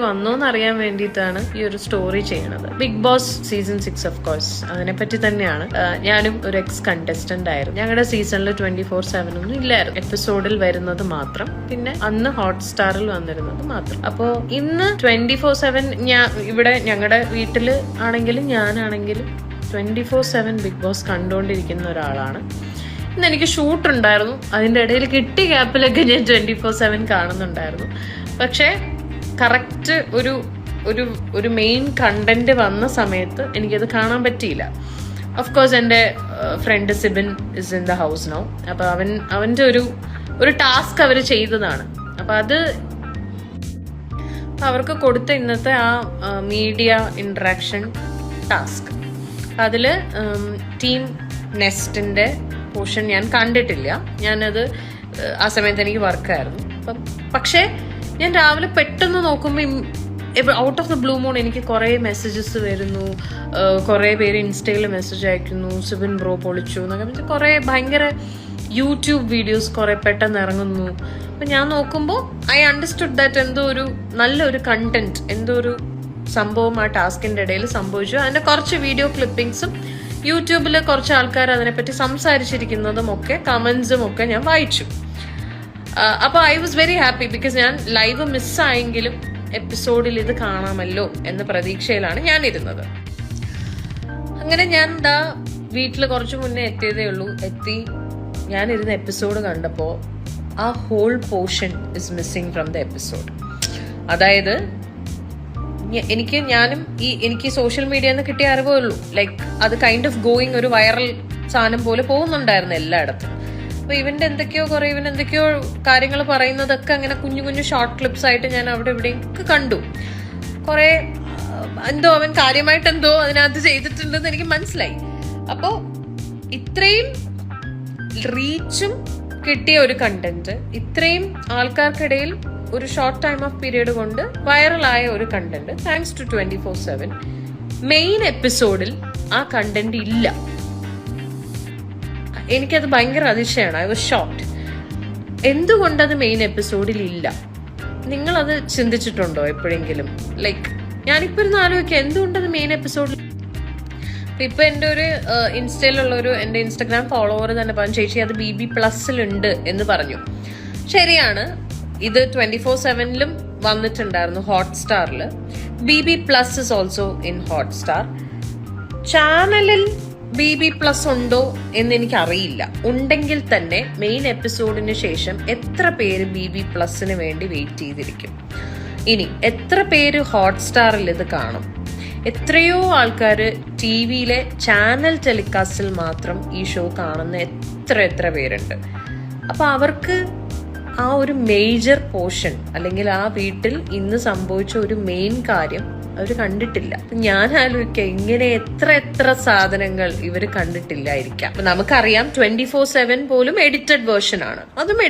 വന്നോന്ന് അറിയാൻ വേണ്ടിയിട്ടാണ് ഈ ഒരു സ്റ്റോറി ചെയ്യണത്. Bigg Boss season six of course അതിനെ പറ്റി തന്നെയാണ് ഞാനും ഒരു എക്സ് കണ്ടസ്റ്റന്റ് ആയിരുന്നു. ഞങ്ങളുടെ സീസണിൽ ട്വന്റി ഫോർ സെവൻ ഒന്നും ഇല്ലായിരുന്നു. എപ്പിസോഡിൽ വരുന്നത് മാത്രം. പിന്നെ അന്ന് ഹോട്ട്സ്റ്റാറിൽ വന്നിരുന്നത് മാത്രം. അപ്പോ ഇന്ന് ട്വന്റി ഫോർ സെവൻ ഞാൻ ഇവിടെ ഞങ്ങളുടെ വീട്ടിൽ ആണെങ്കിലും ഞാനാണെങ്കിലും twenty four seven Bigg Boss കണ്ടുകൊണ്ടിരിക്കുന്ന ഒരാളാണ്. ഇന്ന് എനിക്ക് ഷൂട്ട് ഉണ്ടായിരുന്നു. അതിന്റെ ഇടയിൽ കിട്ടിയ ഗ്യാപ്പിലൊക്കെ ഞാൻ ട്വന്റി ഫോർ സെവൻ കാണുന്നുണ്ടായിരുന്നു. പക്ഷേ കറക്റ്റ് ഒരു ഒരു ഒരു മെയിൻ കണ്ടന്റ് വന്ന സമയത്ത് എനിക്കത് കാണാൻ പറ്റിയില്ല. ഓഫ് കോഴ്സ് എന്റെ friend Sibin is in the house no അപ്പോൾ അവൻ അവന്റെ ഒരു ഒരു ടാസ്ക് അവർ ചെയ്തതാണ്. അപ്പോൾ അത് അവർക്ക് കൊടുത്ത ഇന്നത്തെ ആ മീഡിയ ഇൻട്രാക്ഷൻ ടാസ്ക് അതിൽ ടീം നെസ്റ്റിന്റെ പോർഷൻ ഞാൻ കണ്ടിട്ടില്ല. ഞാനത് ആ സമയത്ത് എനിക്ക് വർക്കായിരുന്നു അപ്പം പക്ഷേ ഞാൻ രാവിലെ പെട്ടെന്ന് നോക്കുമ്പോൾ out of the blue moon എനിക്ക് കുറേ മെസ്സേജസ് വരുന്നു. കുറേ പേര് ഇൻസ്റ്റയിൽ മെസ്സേജ് അയക്കുന്നു. സിബിൻ ബ്രോ പൊളിച്ചു എന്നൊക്കെ വെച്ചാൽ കുറേ ഭയങ്കര യൂട്യൂബ് വീഡിയോസ് കുറേ പെട്ടെന്ന് ഇറങ്ങുന്നു. അപ്പം ഞാൻ നോക്കുമ്പോൾ ഐ അണ്ടർസ്റ്റുഡ് ദാറ്റ് എന്തോ ഒരു നല്ലൊരു കണ്ടന്റ് എന്തോ ഒരു സംഭവം ആ ടാസ്കിന്റെ ഇടയിൽ സംഭവിച്ചു. അതിന്റെ കുറച്ച് വീഡിയോ ക്ലിപ്പിംഗ്സും യൂട്യൂബിൽ കുറച്ച് ആൾക്കാർ അതിനെപ്പറ്റി സംസാരിച്ചിരിക്കുന്നതും ഒക്കെ കമൻസും ഒക്കെ ഞാൻ വായിച്ചു. അപ്പോൾ I was very happy because ഞാൻ ലൈവ് മിസ്സായെങ്കിലും എപ്പിസോഡിൽ ഇത് കാണാമല്ലോ എന്ന പ്രതീക്ഷയിലാണ് ഞാൻ ഇരുന്നത് അങ്ങനെ ഞാൻ എന്താ വീട്ടിൽ കുറച്ച് മുന്നേ എത്തിയതേ ഉള്ളൂ. എത്തി ഞാൻ ഇരുന്ന എപ്പിസോഡ് കണ്ടപ്പോൾ ആ whole portion is missing from the episode അതായത് എനിക്ക് ഞാനും ഈ എനിക്ക് സോഷ്യൽ മീഡിയയിൽ നിന്ന് കിട്ടിയ അറിവേ ഉള്ളൂ. ലൈക്ക് അത് കൈൻഡ് ഓഫ് ഗോയിങ് ഒരു വൈറൽ സാധനം പോലെ പോകുന്നുണ്ടായിരുന്നു എല്ലായിടത്തും. അപ്പൊ ഇവന്റെ എന്തൊക്കെയോ കുറെ ഇവൻ എന്തൊക്കെയോ കാര്യങ്ങൾ പറയുന്നതൊക്കെ അങ്ങനെ കുഞ്ഞു കുഞ്ഞു ഷോർട്ട് ക്ലിപ്സ് ആയിട്ട് ഞാൻ അവിടെ ഇവിടെ ഒക്കെ കണ്ടു. കുറെ എന്തോ അവൻ കാര്യമായിട്ട് എന്തോ അതിനകത്ത് ചെയ്തിട്ടുണ്ടെന്ന് എനിക്ക് മനസ്സിലായി. അപ്പോ ഇത്രയും റീച്ചും കിട്ടിയ ഒരു കണ്ടന്റ് ഇത്രയും ആൾക്കാർക്കിടയിൽ ഒരു ഷോർട്ട് ടൈം ഓഫ് പീരീഡ് കൊണ്ട് വൈറലായ ഒരു content thanks to twenty four seven main എപ്പിസോഡിൽ ആ കണ്ടന്റ് ഇല്ല. എനിക്കത് ഭയങ്കര അതിശയമാണ്. ഐ വാസ് ഷോക്ഡ് എന്തുകൊണ്ടത് മെയിൻ എപ്പിസോഡിൽ ഇല്ല? നിങ്ങളത് ചിന്തിച്ചിട്ടുണ്ടോ എപ്പോഴെങ്കിലും? ലൈക്ക് ഞാനിപ്പോ ഇരുന്ന് ആലോചിക്കുക എന്തുകൊണ്ടത് മെയിൻ എപ്പിസോഡിൽ ഇപ്പൊ എന്റെ ഒരു ഇൻസ്റ്റയിലുള്ള ഒരു എന്റെ ഇൻസ്റ്റഗ്രാം ഫോളോവർ തന്നെ പറഞ്ഞു ചേച്ചി അത് ബി ബി പ്ലസ്സിലുണ്ട് എന്ന് പറഞ്ഞു. ശരിയാണ്. ഇത് ട്വന്റി ഫോർ സെവനിലും വന്നിട്ടുണ്ടായിരുന്നു ഹോട്ട്സ്റ്റാറിൽ B B plus is also in Hotstar ചാനലിൽ ബി ബി പ്ലസ് ഉണ്ടോ എന്ന് എനിക്ക് അറിയില്ല ഉണ്ടെങ്കിൽ തന്നെ മെയിൻ എപ്പിസോഡിന് ശേഷം എത്ര പേര് ബി ബി പ്ലസിന് വേണ്ടി വെയിറ്റ് ചെയ്തിരിക്കും. ഇനി എത്ര പേര് ഹോട്ട്സ്റ്റാറിൽ ഇത് കാണും? എത്രയോ ആൾക്കാർ ടി വിയിലെ ചാനൽ ടെലികാസ്റ്റിൽ മാത്രം ഈ ഷോ കാണുന്ന എത്ര എത്ര പേരുണ്ട്. അപ്പൊ അവർക്ക് ആ ഒരു മേജർ പോർഷൻ അല്ലെങ്കിൽ ആ വീട്ടിൽ ഇന്ന് സംഭവിച്ച ഒരു മെയിൻ കാര്യം അവർ കണ്ടിട്ടില്ല. ഞാൻ ആലോചിക്കുക ഇങ്ങനെ എത്ര എത്ര സാധനങ്ങൾ ഇവർ കണ്ടിട്ടില്ലായിരിക്കാം. നമുക്കറിയാം ട്വന്റി ഫോർ സെവൻ പോലും എഡിറ്റഡ് വേർഷൻ ആണ്. അതും